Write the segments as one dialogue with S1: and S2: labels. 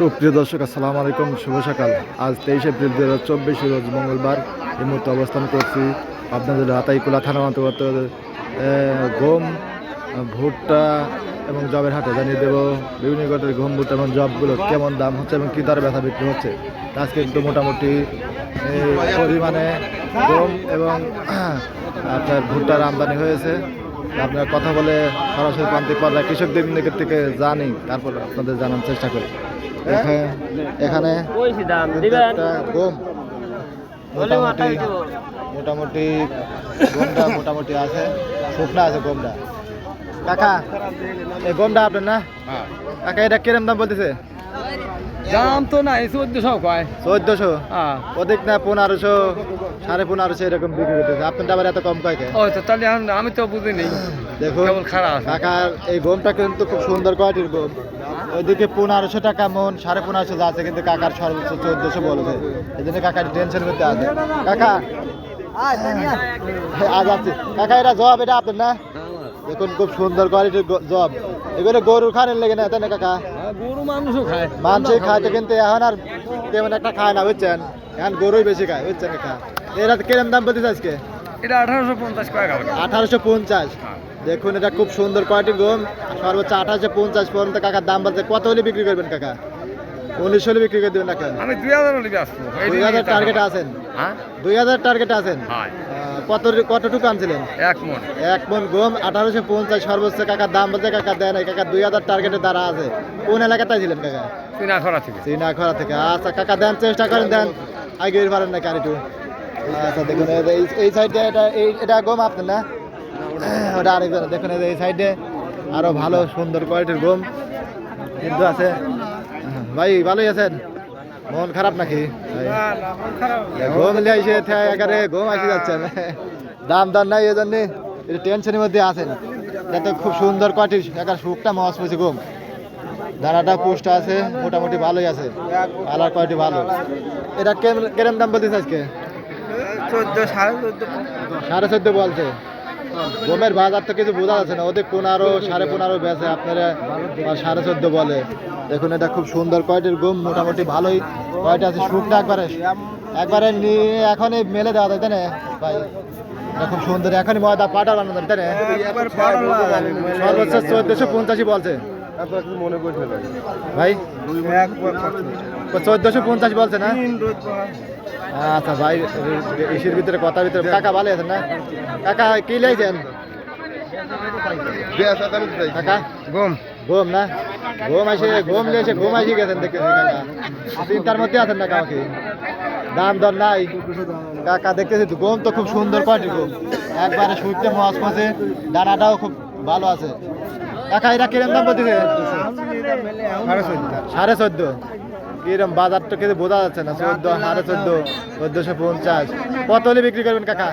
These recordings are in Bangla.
S1: সুপ্রিয় দর্শক, আসসালামু আলাইকুম, শুভ সকাল। আজ তেইশে এপ্রিল দু হাজার চব্বিশ, রোজ মঙ্গলবার এই মুহূর্তে অবস্থান করছি আপনাদের রাতাইকুলা থানা অন্তর্গত গম, ভুট্টা এবং জবের হাটে। জানিয়ে দেবো, বিভিন্ন গটের গম, ভুট্টা এবং জবগুলো কেমন দাম হচ্ছে এবং কী দরে ব্যথা বিক্রি হচ্ছে। আজকে একটু মোটামুটি পরিমাণে গম এবং, আপনার ভুট্টার আমদানি হয়েছে। আপনার কথা বলে সরাসরি প্রান্তিক পর্যায়ে কৃষকদের থেকে জানি, তারপর আপনাদের জানার চেষ্টা করি। এখানে- গম মোটামুটি মোটামুটি গমটা মোটামুটি আছে শুকনা আছে গমটা। কাকা এই গমটা আপনার না? কাকা এটা কিরম দাম বলতেছে?
S2: দাম তো নাই চোদ্দশো কয়।
S1: চোদ্দশো?
S2: হ্যাঁ।
S1: অধিক না পনেরোশো সাড়ে পনেরোশো এরকম বিক্রি করতেছে। আপনারটা আবার এত কম কয়?
S2: ও তো তাহলে আমি তো বুঝিনি।
S1: দেখুন কাকার এই গমটা কিন্তু খুব সুন্দর কোয়ালিটির গম। ওইদিকে পনেরোশো টাকা মন সাড়ে পনেরোশো যাচ্ছে কিন্তু কাকার সর্বোচ্চ চোদ্দশো বলেছে এই জন্য কাকার টেনশন করতে আছে। কাকা আজ আছে। কাকা এটা জব এটা আপনার না? দেখুন খুব সুন্দর কোয়ালিটির জব। এগুলো গরুর খানের লেগে না তাই না কাকা?
S2: গরু মানুষও খায়।
S1: মানুষই খাইতে কিন্তু এখন আর তেমন একটা খায় না বুঝছেন? এখন গরুই বেশি খায় বুঝছেন কাকা? এরা কিরম দাম বলতেছে আজকে?
S2: এটা আঠারোশো পঞ্চাশ
S1: আঠারোশো দেখুন এটা খুব সুন্দর কোয়ালিটির গম। সর্বোচ্চ আঠারোশো পঞ্চাশ পর্যন্ত কাকার দাম বলতে কত হলে বিক্রি করবেন কাকা? উনিশ হলে বিক্রি করে দেবেন কেন?
S2: আমি দুই হাজার হলে ব্যস্ত
S1: দুই হাজার টার্গেট আছেন?
S2: হ্যাঁ?
S1: দুই হাজার টার্গেট আছেন? কত কতটুকু আনছিলেন?
S2: এক মন।
S1: এক মন গম আঠারোশো পঞ্চাশ সর্বোচ্চ কাকার দাম বলতে কাকা দেয় নাই। কাকা দুই হাজার টার্গেটের দ্বারা আছে। কোন এলাকাটায় ছিলেন কাকা?
S2: তিন থেকে।
S1: শ্রীনাখরা থেকে। আচ্ছা কাকা দেন চেষ্টা করেন দেন। আগে পারেন না একটু? আচ্ছা দেখুন এই সাইডে এটা এটা গম আপনার না? ওটা আরেকজন দেখুন এই সাইডে আরও ভালো সুন্দর কোয়ালিটির গম। কিন্তু আছে। ভাই ভালোই আছেন? মন খারাপ নাকি? গম লিয়ে এসে থে- গম আসি যাচ্ছেন দাম দাম নাই এই জন্যে একটু টেনশনের মধ্যে আছেন। যাতে খুব সুন্দর কোয়ালিটির একার শুকটা মহাস পেয়েছে গম। দানাটা পোস্ট আছে মোটামুটি ভালোই আছে। কালার কোয়ালিটি ভালো। এটা কেরম দাম বলতেছে আজকে?
S2: চোদ্দ সাড়ে চোদ্দ
S1: সাড়ে চোদ্দ বলছে গমের বাজার তো কিছু বোঝা যাচ্ছে না। ওদের পনেরো সাড়ে পনেরো বেচে আপনারা সাড়ে চোদ্দ বলে। দেখুন এটা খুব সুন্দর কোয়ালিটির গম মোটামুটি ভালোই কোয়ালিটি আছে শুকনা একবারে। একবারে নিয়ে এখনই মেলে দেওয়া যায় তাই না? ভাই এটা খুব সুন্দর। এখনই ময়দা পাটার বানানো যায়, তাই না? সর্বোচ্চ চোদ্দশো পঞ্চাশই বলছে। ভাই চোদ্দশো পঞ্চাশ বলছে না? আচ্ছা ভাই ইসির ভিতরে কথার ভিতরে কাকা ভালো আছেন না? কাকা কি লাইছেন কাকা?
S2: গম
S1: না? আসে আসি গেছেন চিন্তার মধ্যে আছেন না কাউকে দাম দর নাই। কাকা দেখতেছি গম তো খুব সুন্দর কোয়ালিটির গম একবারে শুকতে মাছ মাছে দানাটাও খুব ভালো আছে। কাকা এটা কিরম দাম বলতেছে? সাড়ে চোদ্দ। কিরম বাজার তো কিছু বোঝা যাচ্ছে না চোদ্দ সাড়ে চোদ্দ চোদ্দশো পঞ্চাশ। কত হলে বিক্রি করবেন কাকা?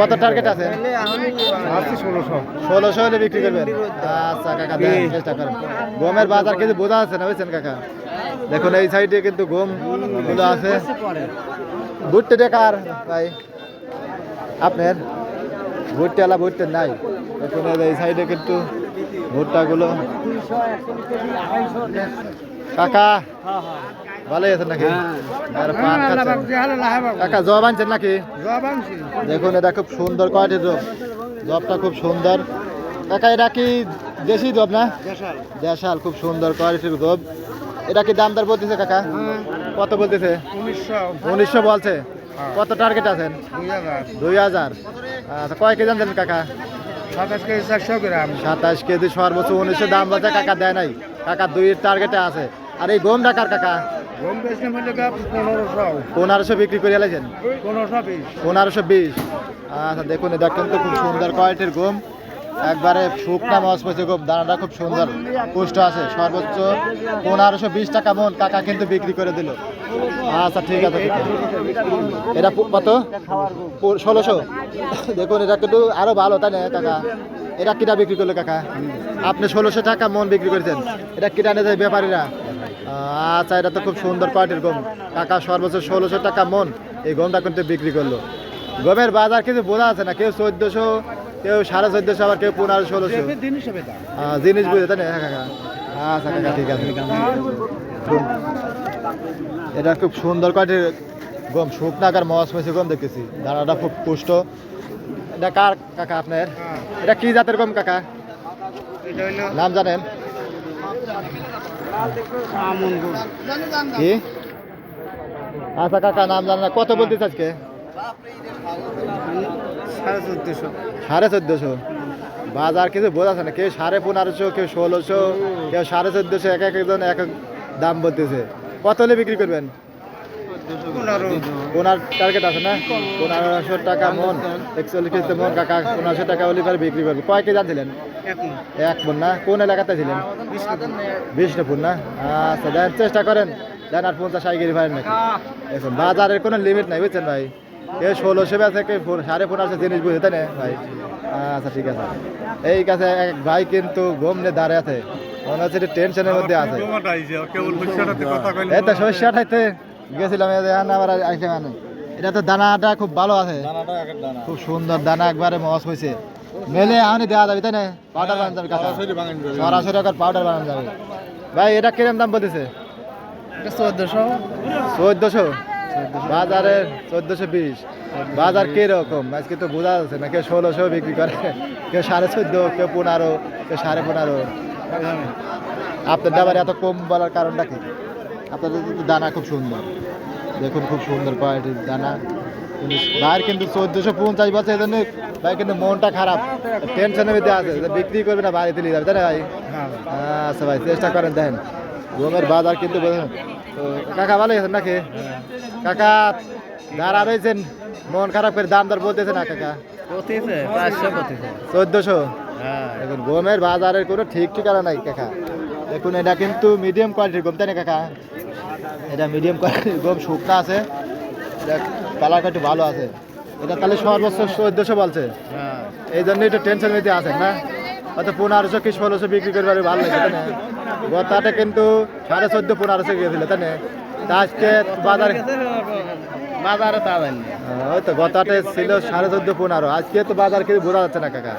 S1: কত টার্গেট আছে? ষোলোশো। হলে বিক্রি করবেন? আচ্ছা কাকা চেষ্টা করেন। গমের বাজার কিন্তু বোঝা যাচ্ছে না বুঝছেন কাকা? দেখুন এই সাইডে কিন্তু গমগুলো আছে। ভুট্টে দেখার ভাই? আপনার? ভুট্টে এলা ভুট্টে নাই। দেখুন এই এই সাইডে কিন্তু ভুট্টাগুলো কাকা ভালোই আছেন নাকি? আর পান কাকা জব আনছেন নাকি? দেখুন এটা খুব সুন্দর কোয়ালিটির জব। জবটা খুব সুন্দর। কাকা এটা কি দেশি জব না? দেশাল। খুব সুন্দর কোয়ালিটির জব। এটা কি দাম দর বলতেছে কাকা? কত বলতেছে? উনিশশো। বলছে। কত টার্গেট আছেন? দুই হাজার। আচ্ছা কয় কেজি আনছেন কাকা?
S2: সাতাশ কেজি চারশো গ্রাম।
S1: সাতাশ কেজি সর্বোচ্চ উনিশশো দাম বলছে কাকা দেয় নাই। কাকা দুই টার্গেটে আছে। আর এই গম ডাকার কাকা?
S2: পনেরোশো।
S1: বিক্রি করে এলাইছেন?
S2: পনেরোশো
S1: বিশ। আচ্ছা দেখুন এটা কিন্তু খুব সুন্দর কোয়ালিটির গম। একবারে শুকনা মাছ পেয়েছে গম দানাটা খুব সুন্দর পুষ্ট আছে। সর্বোচ্চ পনেরোশো বিশ টাকা মন কাকা কিন্তু বিক্রি করে দিল। আচ্ছা ঠিক আছে এটা কত? ষোলোশো। দেখুন এটা কিন্তু আরও ভালো তাই না কাকা? এটা কিটা বিক্রি করল কাকা? আপনি ষোলোশো টাকা মন বিক্রি করেছেন। এটা কিটা নিয়ে যায় ব্যাপারীরা আচ্ছা এটা তো খুব সুন্দর কোয়ালিটির গম। কাকা সর্বোচ্চ ষোলোশো টাকা মন এই গমটা কিন্তু বিক্রি করল। গমের বাজার কিছু বোঝা আছে না কেউ চোদ্দশো কেউ সাড়ে চোদ্দশো আবার কেউ পনেরো ষোলোশো।
S2: জিনিস
S1: বুঝে তাই না? হ্যাঁ কাকা আচ্ছা কাকা ঠিক আছে। এটা খুব সুন্দর কোয়ালিটির গম শুকনাকার মস মেসে গম দেখতেছি। দানাটা খুব পুষ্ট। এটা কার কাকা আপনার? এটা কি জাতের গম কাকা? নাম জানেন? কি? আচ্ছা কাকা নাম জানেন না। কত বলতেছে আজকে?
S2: সাড়ে চোদ্দশো।
S1: সাড়ে চোদ্দশো। বাজার কিছু বোঝাচ্ছে না। কেউ সাড়ে পনেরোশো কেউ ষোলোশো কেউ সাড়ে চোদ্দশো এক একজন এক এক দাম বলতেছে। কত হলে বিক্রি করবেন?
S2: পনেরো।
S1: টার্গেট আছে না? পনেরোশো টাকা মন একচল্লিশ কেজিতে মন কাকা পনেরোশো টাকা হলে পরে বিক্রি করবে। কয় কেজি আনছিলেন এক মন। না? কোন এলাকাতে ছিলেন বিষ্ণুপুর না? আচ্ছা দেন চেষ্টা করেন। দেন আর পঞ্চাশ কেজি পারেন নাকি। এখন বাজারের কোনো লিমিট নাই বুঝছেন ভাই? কেউ ষোলোশো পো- সাড়ে পনেরোশো জিনিস বুঝে তাই না ভাই? আচ্ছা ঠিক আছে। এই কাছে এক ভাই কিন্তু গম নিয়ে দাঁড়িয়ে আছে। মনে হচ্ছে টেনশনের মধ্যে আছে। এই তো শস্য আঠাইতে গেছিলাম এই যে এখন আবার আইসে মানে। এটা তো দানাটা খুব ভালো আছে। খুব সুন্দর দানা একবারে মস হয়েছে মেলে আমি দেওয়া যাবে তাই না? পাউডার বানানো যাবে সরাসরি একবার পাউডার বানানো যাবে। ভাই এটা কিরম দাম বলতেছে?
S2: চোদ্দশো।
S1: চোদ্দশো? বাজারে চোদ্দশো বিশ। বাজার কীরকম? আজকে তো বোঝা যাচ্ছে না কেউ ষোলোশো বিক্রি করে কেউ সাড়ে চোদ্দ কেউ পনেরো কেউ সাড়ে পনেরো। আপনার দাবার এত কম বলার কারণটা কি? আপনাদের দানা খুব সুন্দর। দেখুন খুব সুন্দর কোয়ালিটির দানা। ভাইয়ের কিন্তু চোদ্দশো পঞ্চাশ বছর এই জন্য ভাই কিন্তু মনটা খারাপ। টেনশনের মধ্যে আছে বিক্রি করবে না বাড়িতে নিয়ে যাবে তাই না ভাই? আচ্ছা ভাই চেষ্টা করেন দেখেন গমের বাজার কিন্তু কাকা ভালো আছেন নাকি? কাকা দাঁড়া রয়েছেন। মন খারাপ করে দাম দর বলতেছে না কাকা? চোদ্দশো?
S2: হ্যাঁ।
S1: দেখুন গমের বাজারের কোনো ঠিক ঠিকানা নাই কাকা। দেখুন এটা কিন্তু মিডিয়াম কোয়ালিটির গম তাই না কাকা? এটা মিডিয়াম কোয়ালিটির গম শুকনা আছে। দেখ কালারটা একটু ভালো আছে। এটা তাহলে সর্বোচ্চ চোদ্দশো বলছে।
S2: হ্যাঁ।
S1: এই জন্য একটু টেনশন নিতে আছেন না। হয়তো পনেরোশো কি ষোলোশো বিক্রি করবে ভালো লাগে তাই না? গতাটা কিন্তু সাড়ে চোদ্দ পনেরোশো গিয়েছিল তাই না? তা আজকে বাজারে
S2: বাজারে তা জানি
S1: ওই তো গতাটে ছিল সাড়ে চোদ্দ পনেরো আজকে তো বাজার কিছু বোঝা যাচ্ছে না কাকা।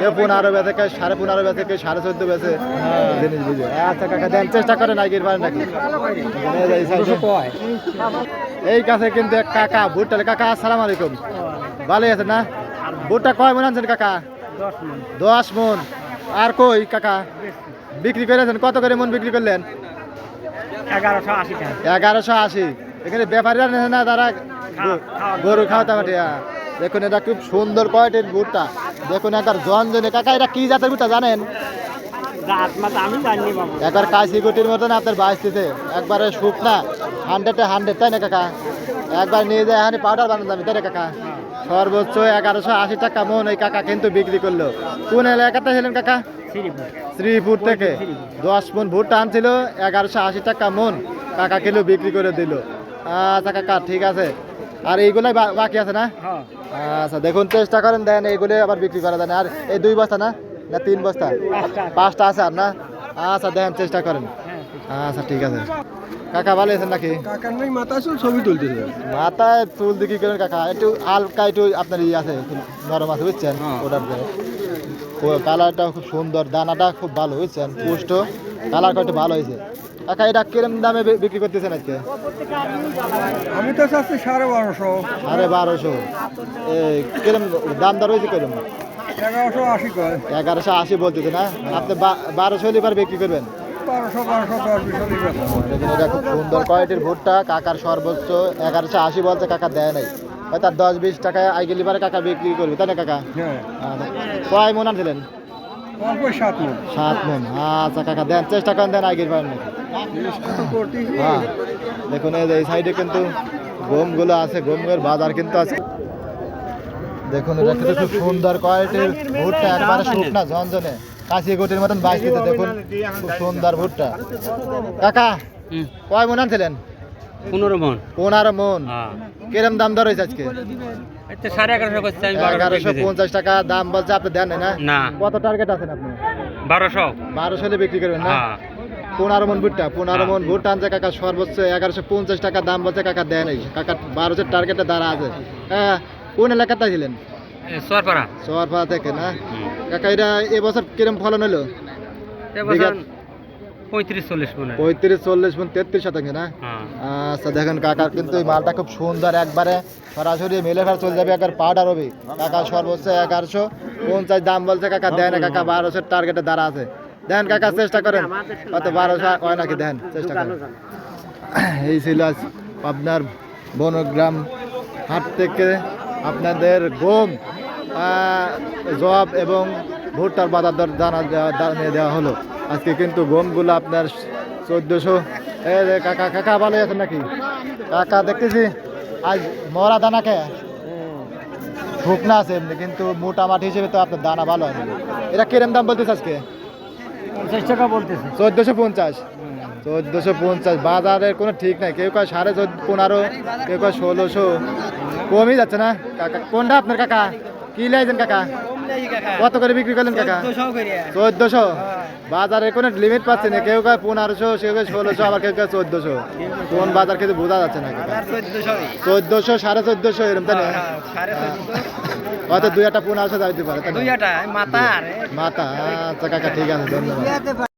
S1: কেউ পনেরো বেচে কেউ সাড়ে পনেরো বেচে কেউ সাড়ে চোদ্দ বেচে। জিনিস বুঝে। আচ্ছা কাকা দেন চেষ্টা করেন আগের বার নাকি। এই এ। কাছে কিন্তু এক কাকা ভুট্টা কাকা আসসালামু আলাইকুম। ভালো আছেন না? ভুট্টা কয় মন আনছেন কাকা?
S2: দশ
S1: মন। আর কই কাকা? বিক্রি করেছেন? কত করে মন বিক্রি করলেন?
S2: এগারোশো আশি
S1: এগারোশো আশি। এখানে ব্যাপারীরা নেয় না তারা গরু খাওয়াতে পারে দেখুন এটা খুব সুন্দর কোয়ালিটির ভুট্টা। দেখুন একবার জন জনে কাকা এটা কি জাতের ভুট্টা জানেন? একবার কাশি গুটির মতন আপনার বাইশটিতে একবারে শুকনা হান্ড্রেডে হান্ড্রেড তাই না কাকা? একবার নিয়ে যায় এখানে পাউডার বানানো যাবে তাই না কাকা? সর্বোচ্চ এগারোশো আশি টাকা মন এই কাকা কিন্তু বিক্রি করল। কোন এলাকাতে ছিলেন কাকা?
S2: শ্রীপুর।
S1: শ্রীপুর থেকে। দশ মন ভুট্টা আনছিল এগারোশো আশি টাকা মন কাকা কিলো বিক্রি করে দিল। আচ্ছা কাকা ঠিক আছে। আর এইগুলাই বাকি আছে না?
S2: হ্যাঁ।
S1: আচ্ছা দেখুন চেষ্টা করেন দেন এইগুলো আবার বিক্রি করা যায় না। আর এই দুই বস্তা না? না তিন বস্তা?
S2: পাঁচটা
S1: আছে। আর না? আচ্ছা দেখেন চেষ্টা করেন।
S2: হ্যাঁ
S1: আচ্ছা ঠিক আছে। কাকা ভালো আছেন নাকি?
S2: কাকার নাকি মাথা চুল ছবি তুলতেছে।
S1: মাথায় চুল দিকে করেন কাকা। একটু হালকা একটু আপনার ইয়ে আছে নরম আছে বুঝছেন?
S2: হ্যাঁ।
S1: ওটার পরে কালারটা খুব সুন্দর দানাটা খুব ভালো বুঝছেন? পুষ্ট। কালারটা একটু ভালো হয়েছে। কাকা এটা কিরম দামে বিক্রি করতেছেন আজকে?
S2: আমি তো চাচ্ছি সাড়ে বারোশো।
S1: আরে বারোশো। কিরম দাম দর হয়েছে কিরম?
S2: এগারোশো আশি কয়।
S1: এগারোশো আশি বলতেছে না? আপনি বারোশো লিবার বিক্রি করবেন? এটা খুব সুন্দর কোয়ালিটির ভুট্টা। কাকার সর্বোচ্চ এগারোশো আশি বলতে কাকা দেয় নাই। তার দশ বিশ টাকায় আইগে লিবারে কাকা বিক্রি করবে তাই না কাকা?
S2: হ্যাঁ।
S1: আচ্ছা। কয় মন আনছিলেন?
S2: সাত
S1: মন। আচ্ছা কাকা দেন চেষ্টা করেন দেন আগের পারেন হ্যাঁ দেখুন এই সাইডে কিন্তু গমগুলো আছে গমের বাজার কিন্তু আছে। দেখুন এটা কিন্তু খুব সুন্দর কোয়ালিটির ভুট্টা একবারে শুকনা ঝনঝনে কাশি গুটির মতন বাইশটিতে দেখুন খুব সুন্দর ভুট্টা। কাকা কয় মন আনছিলেন?
S2: পনেরো মন।
S1: পনেরো মন।
S2: হ্যাঁ।
S1: কিরম দাম দর হয়েছে আজকে?
S2: সাড়ে এগারোশো করছে আমি
S1: এগারোশো পঞ্চাশ টাকা দাম বলছে আপনি দেন না? কত টার্গেট আছেন আপনি?
S2: বারোশো।
S1: বারোশো বিক্রি করবেন না?
S2: হ্যাঁ।
S1: পনেরো মন ভুট্টা পনেরো মন ভুট্টা আনছে কাকা সর্বোচ্চ এগারোশো পঞ্চাশ টাকা দাম বলছে কাকা দেয় নাই কাকা বারোশো টার্গেটে দাঁড়া আছে। হ্যাঁ কোন এলাকাতে ছিলেন?
S2: সোয়ারপাড়া।
S1: সোয়ারপাড়া থেকে না? কাকা এটা এবছর কিরম ফলন হলো?
S3: পঁয়ত্রিশ চল্লিশ মনে
S1: পঁয়ত্রিশ চল্লিশ মন তেত্রিশ শতাংশ না?
S3: হ্যাঁ।
S1: আচ্ছা দেখেন কাকার কিন্তু এই মালটা খুব সুন্দর একবারে সরাসরি মেলে ফের চলে যাবে একবার পাউডার হবে কাকা সর্বোচ্চ এগারোশো পঞ্চাশ দাম বলছে কাকা দেয় না কাকা বারোশোর টার্গেটে দাঁড়া আছে। দেন কাকা চেষ্টা করেন। কত বারোশো হয় নাকি? দেন চেষ্টা করেন। এই ছিল আজ আপনার বনগ্রাম হাট থেকে আপনাদের গম জব এবং ভুট্টার বাজার দর জানা দেওয়া হলো। আজকে কিন্তু গমগুলো আপনার চোদ্দোশো। কাকা কাকা ভালো আছেন নাকি? কাকা দেখতেছি আজ মরা দানা কে? শুকনা আছে এমনি কিন্তু মোটা মাটি হিসেবে তো আপনার দানা ভালো হয়নি এটা কিরম দাম বলতেছে আজকে?
S3: পঞ্চাশ টাকা বলতেছে।
S1: চোদ্দোশো পঞ্চাশ। চোদ্দোশো পঞ্চাশ বাজারের কোনো ঠিক নাই। কেউ কয় সাড়ে চোদ্দ পনেরো কেউ কয় ষোলোশো। কমই যাচ্ছে না? কাকা কোনটা আপনার কাকা? কি লাইছেন কাকা? কত করে বিক্রি করলেন কাকা? চোদ্দোশো বাজারে কোনো লিমিট পাচ্ছে না। কেউ কয় পনেরোশো কেউ কয় ষোলোশো আবার কেউ কয় চোদ্দোশো। কোন বাজার কিন্তু বোঝা যাচ্ছে না কাকা? চোদ্দোশো সাড়ে চোদ্দোশো এরকম তাই না? হয়তো দুই একটা পনেরোশো দিতে পারে মাথা আচ্ছা কাকা ঠিক আছে ধন্যবাদ।